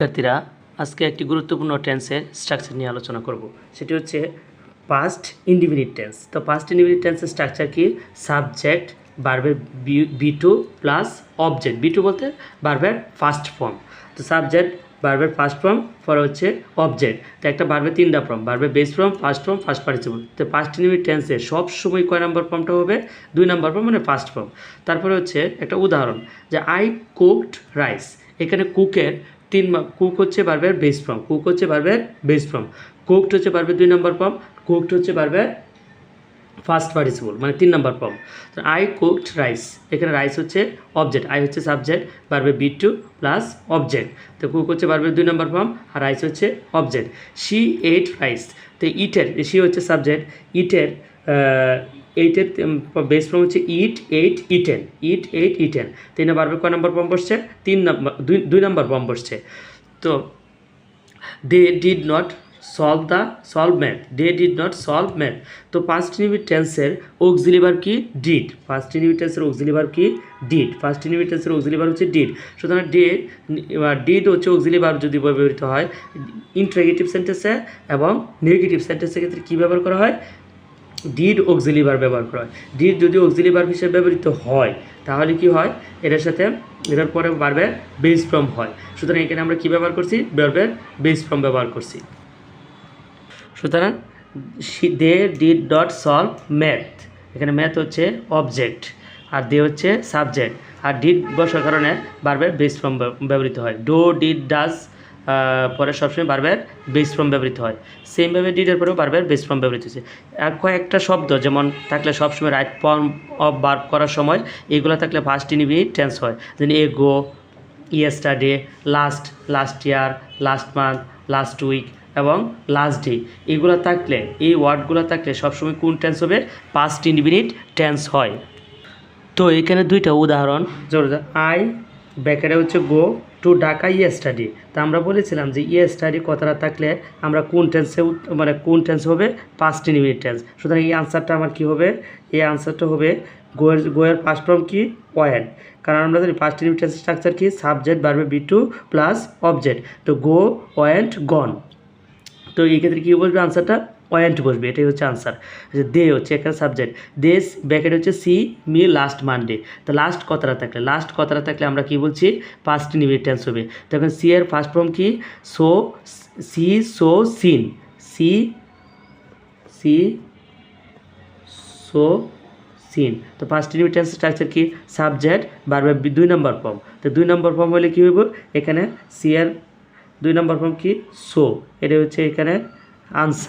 শিক্ষার্থীরা, আজকে একটি গুরুত্বপূর্ণ টেন্সের স্ট্রাকচার নিয়ে আলোচনা করব। সেটি হচ্ছে পাস্ট ইন্ডিফিনিট টেন্স তো পাস্ট ইন্ডিফিনিট টেন্সের স্ট্রাকচার কি? Subject বার্বের V two plus object V two বলতে বার্বের ফার্স্ট ফর্ম তো সাবজেক্ট বার্বের ফার্স্ট ফর্ম পরে হচ্ছে অবজেক্ট তো একটা বার্বের তিনটা form বার্বের base form first form first participle তো পাস্ট ইন্ডিফিনিট টেন্সে সব সময় কয় নাম্বার ফর্মটা হবে? দুই নাম্বার ফর্ম মানে ফার্স্ট ফর্ম তারপরে হচ্ছে একটা উদাহরণ, যে আই কুকড রাইস এখানে কুকের তিন কুক হচ্ছে বার্বের বেস ফর্ম কুক হচ্ছে বার্বের বেস ফর্ম কুকড হচ্ছে বার্বের দুই নম্বর ফর্ম কুকড হচ্ছে বার্বের ফার্স্ট পার্টিসিপল মানে তিন নম্বর ফর্ম তো আই কুকড রাইস এখানে রাইস হচ্ছে অবজেক্ট আই হচ্ছে সাবজেক্ট বার্বে বি টু প্লাস অবজেক্ট তো কুক হচ্ছে বার্বের দুই নম্বর ফর্ম আর রাইস হচ্ছে অবজেক্ট সি এইট রাইস তো ইটের সি হচ্ছে সাবজেক্ট ইটের এইটের বেস ফর্ম হচ্ছে eat ate eaten eat ate eaten তিন বার্বে কয় নম্বর ফর্ম বসছে? তিন নম্বর দুই দুই নম্বর ফর্ম বসছে। তো they did not solve the solve math they did not solve math তো ফার্স্ট ইনিমিট টেন্সের অক্সিলিভার কি? ডিড ফার্স্ট ইনিমিট টেন্সের অক্সিলিভার কি? ডিড ফার্স্ট ইনিমিট টেন্সের অক্সিলিভার হচ্ছে ডিড সুতরাং ডে ডিড হচ্ছে অক্সিলিভার যদি ব্যবহৃত হয় ইন্ট্রেগেটিভ সেন্টেন্সে এবং নেগেটিভ সেন্টেন্সের ক্ষেত্রে কী ব্যবহার করা হয়? ডিড অক্সিলিভার ব্যবহার করা হয়। ডিড যদি অক্সিলিভার হিসেবে ব্যবহৃত হয়, তাহলে কি হয়? এটার সাথে এটার পরে বারবে বেস ফর্ম হয়। সুতরাং এখানে আমরা কী ব্যবহার করছি? বারবের বেস ফর্ম ব্যবহার করছি। সুতরাং they did not solve math এখানে ম্যাথ হচ্ছে অবজেক্ট আর দে হচ্ছে সাবজেক্ট আর ডিড বসার কারণে বারবার বেস ফর্ম ব্যবহৃত হয়। ডো ডিড ডাজ পরে সবসময় বারবার বেস ফর্ম ব্যবহৃত হয়। সেমভাবে ডিডের পরেও বারবার বেস ফর্ম ব্যবহৃত হচ্ছে কয়েকটা শব্দ, যেমন থাকলে সবসময় রাইট ফর্ম অফ বার করার সময়, এগুলো থাকলে ফার্স্ট ইনিমিট টেন্স হয়। যেন ago yesterday last last year last month last week এবং লাস্ট ডে এগুলো থাকলে, এই ওয়ার্ডগুলো থাকলে সবসময় কোন টেন্স হবে? পাস্ট ইনডিফিনিট টেন্স হয়। তো এখানে দুইটা উদাহরণ। আই ব্যাকেটে হচ্ছে গো টু ঢাকা ইয়ে স্টাডি তা আমরা বলেছিলাম যে ইয়ে স্টাডি কথাটা থাকলে আমরা কোন টেন্সে মানে কোন টেন্স হবে? পাঁচটি নিমিট টেন্স সুতরাং এই আনসারটা আমার কি হবে? এই আনসারটা হবে গোয়ের গোয়ের পাস্ট ফর্ম কি? ওয়েন্ট কারণ আমরা জানি ফার্স্ট ইনডিফিনিট টেন্স স্ট্রাকচার কি? সাবজেক্ট বাড়বে বি টু প্লাস অবজেক্ট তো গো ওয়েন্ট গন তো এই ক্ষেত্রে কী বলবে আনসারটা পয়েন্ট বসবে, এটাই হচ্ছে আনসার দে হচ্ছে এখানে সাবজেক্ট দেশ ব্যাকেট হচ্ছে সি মি লাস্ট মানডে তো লাস্ট কথাটা থাকলে লাস্ট কথাটা থাকলে আমরা কি বলছি? ফার্স্ট ইনিমিট টেন্স হবে। তখন সি এর ফার্স্ট ফর্ম কি? Saw see saw seen see see saw seen তো ফার্স্ট ইনিমিট টেন্স স্ট্রাকচার কি? সাবজেক্ট বারবার দুই নম্বর ফর্ম তো দুই নম্বর ফর্ম হলে কী হইব? এখানে সি এর দুই নম্বর ফর্ম কি? সো এটা হচ্ছে এখানে আনসার